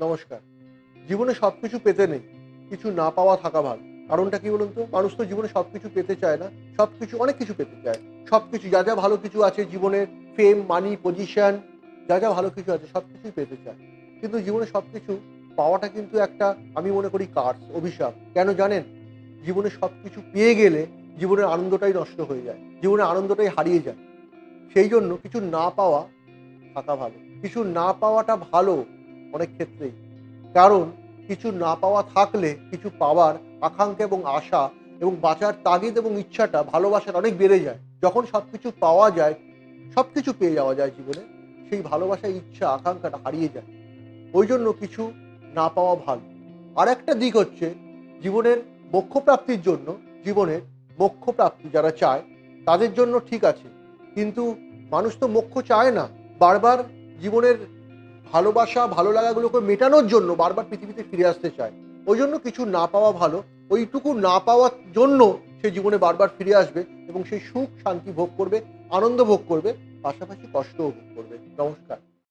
নমস্কার। জীবনে সব কিছু পেতে নেই, কিছু না পাওয়া থাকা ভালো। কারণটা কি বলুন তো? মানুষ তো জীবনে সব কিছু পেতে চায় না সব কিছু অনেক কিছু পেতে চায়। সব কিছু যা যা ভালো কিছু আছে জীবনের ফেম মানি পজিশন যা যা ভালো কিছু আছে সব কিছুই পেতে চায়। কিন্তু জীবনে সব কিছু পাওয়াটা কিন্তু একটা, আমি মনে করি কার্স অভিশাপ। কেন জানেন? জীবনে সব কিছু পেয়ে গেলে জীবনের আনন্দটাই নষ্ট হয়ে যায়, জীবনের আনন্দটাই হারিয়ে যায়। সেই জন্য কিছু না পাওয়া থাকা ভালো। কিছু না পাওয়াটা ভালো অনেক ক্ষেত্রেই কারণ কিছু না পাওয়া থাকলে কিছু পাওয়ার আকাঙ্ক্ষা এবং আশা এবং বাঁচার তাগিদ এবং ইচ্ছাটা ভালোবাসাটা অনেক বেড়ে যায়। যখন সব কিছু পাওয়া যায় সব কিছু পেয়ে যাওয়া যায় জীবনে, সেই ভালোবাসা, ইচ্ছা, আকাঙ্ক্ষাটা হারিয়ে যায়। ওই জন্য কিছু না পাওয়া ভালো। আর একটা দিক হচ্ছে জীবনের মোক্ষপ্রাপ্তির জন্য জীবনের মোক্ষপ্রাপ্তি যারা চায়, তাদের জন্য ঠিক আছে। কিন্তু মানুষ তো মোক্ষ চায় না। বারবার জীবনের ভালোবাসা ভালো লাগাগুলোকে মেটানোর জন্য বারবার পৃথিবীতে ফিরে আসতে চায়। ওই জন্য কিছু না পাওয়া ভালো, ওইটুকু না পাওয়ার জন্য সে জীবনে বারবার ফিরে আসবে এবং সেই সুখ, শান্তি ভোগ করবে, আনন্দ ভোগ করবে, পাশাপাশি কষ্টও ভোগ করবে। নমস্কার।